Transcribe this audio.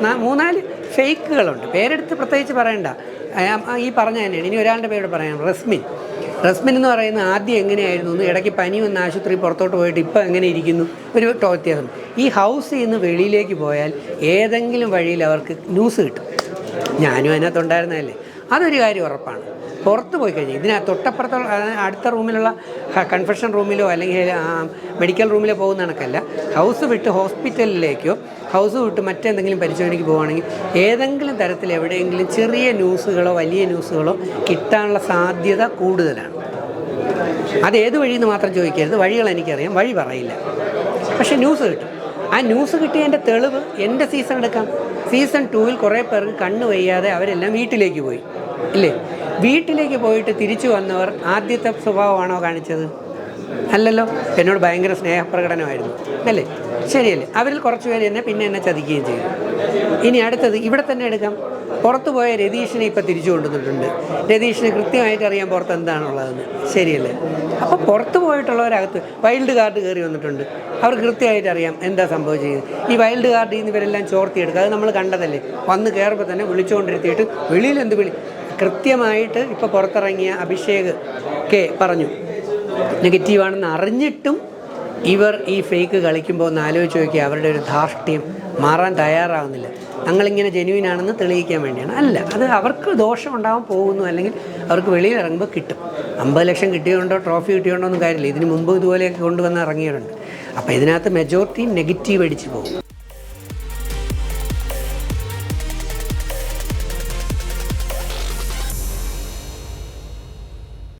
മൂന്നാൽ ഫേക്കുകളുണ്ട്. പേരെടുത്ത് പ്രത്യേകിച്ച് പറയണ്ട. ഈ പറഞ്ഞ തന്നെയാണ്. ഇനി ഒരാളുടെ പേര് പറയാം. റസ്മിൻ. റസ്മിൻ എന്ന് പറയുന്ന ആദ്യം എങ്ങനെയായിരുന്നു? ഇടയ്ക്ക് പനി വന്ന് ആശുപത്രി പുറത്തോട്ട് പോയിട്ട് ഇപ്പോൾ എങ്ങനെ ഇരിക്കുന്നു? ഒരു വ്യത്യാസം. ഈ ഹൗസിൽ നിന്ന് വെളിയിലേക്ക് പോയാൽ ഏതെങ്കിലും വഴിയിൽ അവർക്ക് ന്യൂസ് കിട്ടും. ഞാനും അതിനകത്തുണ്ടായിരുന്നതല്ലേ. അതൊരു കാര്യം ഉറപ്പാണ്. പുറത്ത് പോയി കഴിഞ്ഞാൽ ഇതിനകത്ത് തൊട്ടപ്പുറത്തുള്ള അടുത്ത റൂമിലുള്ള കൺഫെഷൻ റൂമിലോ അല്ലെങ്കിൽ മെഡിക്കൽ റൂമിലോ പോകുന്ന കണക്കല്ല. ഹൗസ് വിട്ട് ഹോസ്പിറ്റലിലേക്കോ ഹൗസ് വിട്ട് മറ്റെന്തെങ്കിലും പരിശോധനയ്ക്ക് പോവുകയാണെങ്കിൽ ഏതെങ്കിലും തരത്തിൽ എവിടെയെങ്കിലും ചെറിയ ന്യൂസുകളോ വലിയ ന്യൂസുകളോ കിട്ടാനുള്ള സാധ്യത കൂടുതലാണ്. അത് ഏത് വഴിയെന്ന് മാത്രം ചോദിക്കരുത്. വഴികൾ എനിക്കറിയാം. വഴി പറയില്ല. പക്ഷേ ന്യൂസ് കിട്ടും. ആ ന്യൂസ് കിട്ടിയതിന്റെ തെളിവ് എന്റെ സീസൺ എടുക്കാം. സീസൺ ടൂവിൽ കുറേ പേർക്ക് കണ്ണ് വയ്യാതെ അവരെല്ലാം വീട്ടിലേക്ക് പോയി. ഇല്ലേ? വീട്ടിലേക്ക് പോയിട്ട് തിരിച്ചു വന്നവർ ആദ്യത്തെ സ്വഭാവമാണോ കാണിച്ചത്? അല്ലല്ലോ എന്നോട് ഭയങ്കര സ്നേഹപ്രകടനമായിരുന്നു. അല്ലേ? ശരിയല്ലേ. അവരിൽ കുറച്ച് പേര് എന്നെ പിന്നെ എന്നെ ചതിക്കുകയും ചെയ്തു. ഇനി അടുത്തത് ഇവിടെ തന്നെ എടുക്കാം. പുറത്തു പോയ രതീഷിനെ ഇപ്പം തിരിച്ചു കൊണ്ടുവന്നിട്ടുണ്ട്. രതീഷിന് കൃത്യമായിട്ട് അറിയാം പുറത്ത് എന്താണുള്ളതെന്ന്. ശരിയല്ലേ? അപ്പോൾ പുറത്ത് പോയിട്ടുള്ളവരകത്ത് വൈൽഡ് കാർഡ് കയറി വന്നിട്ടുണ്ട്. അവർ കൃത്യമായിട്ട് അറിയാം എന്താ സംഭവിച്ചത്. ഈ വൈൽഡ് കാർഡിൽ നിന്ന് ഇവരെല്ലാം ചോർത്തിയെടുക്കുക അത് നമ്മൾ കണ്ടതല്ലേ? വന്ന് കയറുമ്പോൾ തന്നെ വിളിച്ചുകൊണ്ടിരുത്തിയിട്ട് വെളിയിൽ എന്ത് വിളി കൃത്യമായിട്ട് ഇപ്പോൾ പുറത്തിറങ്ങിയ അഭിഷേക് കെ പറഞ്ഞു. നെഗറ്റീവാണെന്ന് അറിഞ്ഞിട്ടും ഇവർ ഈ ഫേക്ക് കളിക്കുമ്പോൾ ഒന്ന് ആലോചിച്ച് നോക്കി അവരുടെ ഒരു ധാർഷ്ട്യം മാറാൻ തയ്യാറാവുന്നില്ല. ഞങ്ങളിങ്ങനെ ജെനുവിൻ ആണെന്ന് തെളിയിക്കാൻ വേണ്ടിയാണ്. അല്ല അത് അവർക്ക് ദോഷം ഉണ്ടാവാൻ പോകുന്നു അല്ലെങ്കിൽ അവർക്ക് വെളിയിൽ ഇറങ്ങുമ്പോൾ കിട്ടും. അമ്പത് ലക്ഷം കിട്ടിയോണ്ടോ ട്രോഫി കിട്ടിയോണ്ടോ ഒന്നും കാര്യമില്ല. ഇതിന് മുമ്പ് ഇതുപോലെയൊക്കെ കൊണ്ടുവന്ന് ഇറങ്ങിയിട്ടുണ്ട് അപ്പോൾ ഇതിനകത്ത് മെജോറിറ്റി നെഗറ്റീവ് അടിച്ച് പോകും.